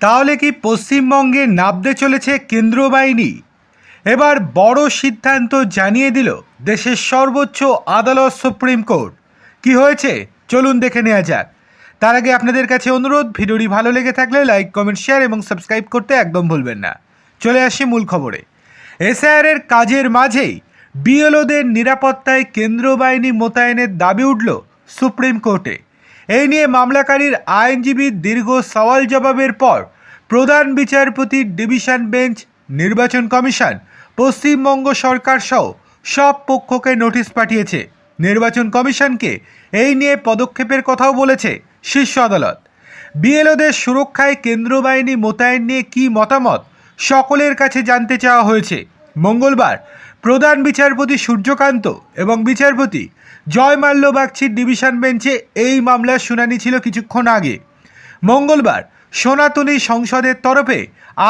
তাহলে কি পশ্চিমবঙ্গে নাবতে চলেছে কেন্দ্রীয় বাহিনী? এবার বড় সিদ্ধান্ত জানিয়ে দিল দেশের সর্বোচ্চ আদালত সুপ্রিম কোর্ট। কি হয়েছে? চলুন দেখে নেওয়া যাক। তার আগে আপনাদের কাছে অনুরোধ, ভিডিওটি ভালো লেগে থাকলে লাইক, কমেন্ট, শেয়ার এবং সাবস্ক্রাইব করতে একদম ভুলবেন না। চলে আসি মূল খবরে। এসআইআরের কাজের মাঝেই বিএলওদের নিরাপত্তায় কেন্দ্রীয় বাহিনী মোতায়েনের দাবি উঠল সুপ্রিম কোর্টে। এই নিয়ে মামলাকারীর আইনজীবীর দীর্ঘ সওয়াল জবাবের পর প্রধান বিচারপতির ডিভিশন বেঞ্চ, নির্বাচন কমিশন, পশ্চিমবঙ্গ সরকার সহ সব পক্ষকে নোটিশ পাঠিয়েছে। নির্বাচন কমিশনকে এই নিয়ে পদক্ষেপের কথাও বলেছে শীর্ষ আদালত। বিএলওদের সুরক্ষায় কেন্দ্র বাহিনী মোতায়েন নিয়ে কী মতামত সকলের কাছে জানতে চাওয়া হয়েছে। মঙ্গলবার প্রধান বিচারপতি সূর্যকান্ত এবং বিচারপতি জয় মাল্য বাগচির ডিভিশন বেঞ্চে এই মামলার শুনানি ছিল কিছুক্ষণ আগে। মঙ্গলবার সনাতনী সংসদের তরফে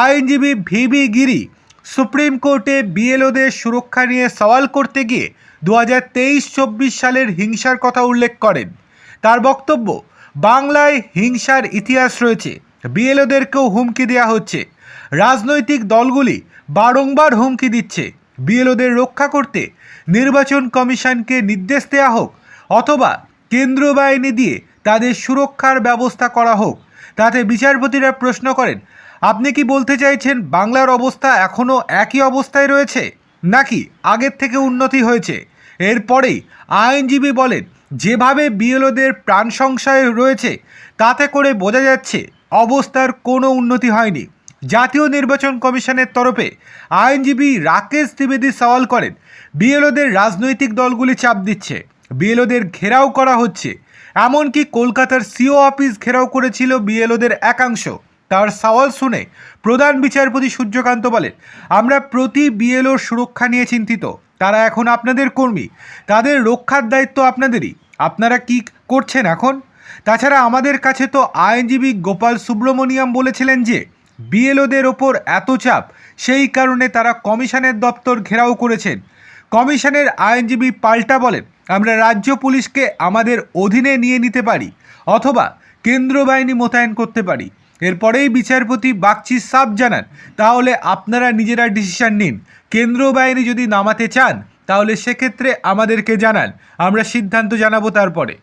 আইনজীবী ভিবি গিরি সুপ্রিম কোর্টে বিএলওদের সুরক্ষা নিয়ে সওয়াল করতে গিয়ে দু হাজার তেইশ চব্বিশ সালের হিংসার কথা উল্লেখ করেন। তার বক্তব্য, বাংলায় হিংসার ইতিহাস রয়েছে। বিএলওদেরকেও হুমকি দেওয়া হচ্ছে। রাজনৈতিক দলগুলি বারংবার হুমকি দিচ্ছে। বিএলওদের রক্ষা করতে নির্বাচন কমিশনকে নির্দেশ দেওয়া হোক অথবা কেন্দ্রীয় বাহিনী দিয়ে তাদের সুরক্ষার ব্যবস্থা করা হোক। তাতে বিচারপতিরা প্রশ্ন করেন, আপনি কি বলতে চাইছেন বাংলার অবস্থা এখনও একই অবস্থায় রয়েছে? নাকি আগের থেকে উন্নতি হয়েছে? এরপরেই আইনজীবী বলেন, যেভাবে বিএলওদের প্রাণ সংশয় রয়েছে, তাতে করে বোঝা যাচ্ছে অবস্থার কোনো উন্নতি হয়নি। জাতীয় নির্বাচন কমিশনের তরফে আইনজীবী রাকেশ ত্রিবেদী সওয়াল করেন, বিএলওদের রাজনৈতিক দলগুলি চাপ দিচ্ছে, বিএলওদের ঘেরাও করা হচ্ছে, এমনকি কলকাতার সিও অফিস ঘেরাও করেছিল বিএলওদের একাংশ। তার সওয়াল শুনে প্রধান বিচারপতি সূর্যকান্ত বলেন, আমরা প্রতি বিএলওর সুরক্ষা নিয়ে চিন্তিত। তারা এখন আপনাদের কর্মী। তাদের রক্ষার দায়িত্ব আপনাদেরই। আপনারা কি করছেন এখন? তাছাড়া আমাদের কাছে তো আইনজীবী গোপাল সুব্রমণিয়াম বলেছিলেন যে, বিএলওদের ওপর এত চাপ, সেই কারণে তারা কমিশনের দপ্তর ঘেরাও করেছেন। কমিশনের আইনজীবী পাল্টা বলেন, আমরা রাজ্য পুলিশকে আমাদের অধীনে নিয়ে নিতে পারি, অথবা কেন্দ্র বাহিনী মোতায়েন করতে পারি। এরপরেই বিচারপতি বাগচি সাপ জানান, তাহলে আপনারা নিজেরা ডিসিশন নিন। কেন্দ্র বাহিনী যদি নামাতে চান, তাহলে সেক্ষেত্রে আমাদেরকে জানান, আমরা সিদ্ধান্ত জানাব তারপরে।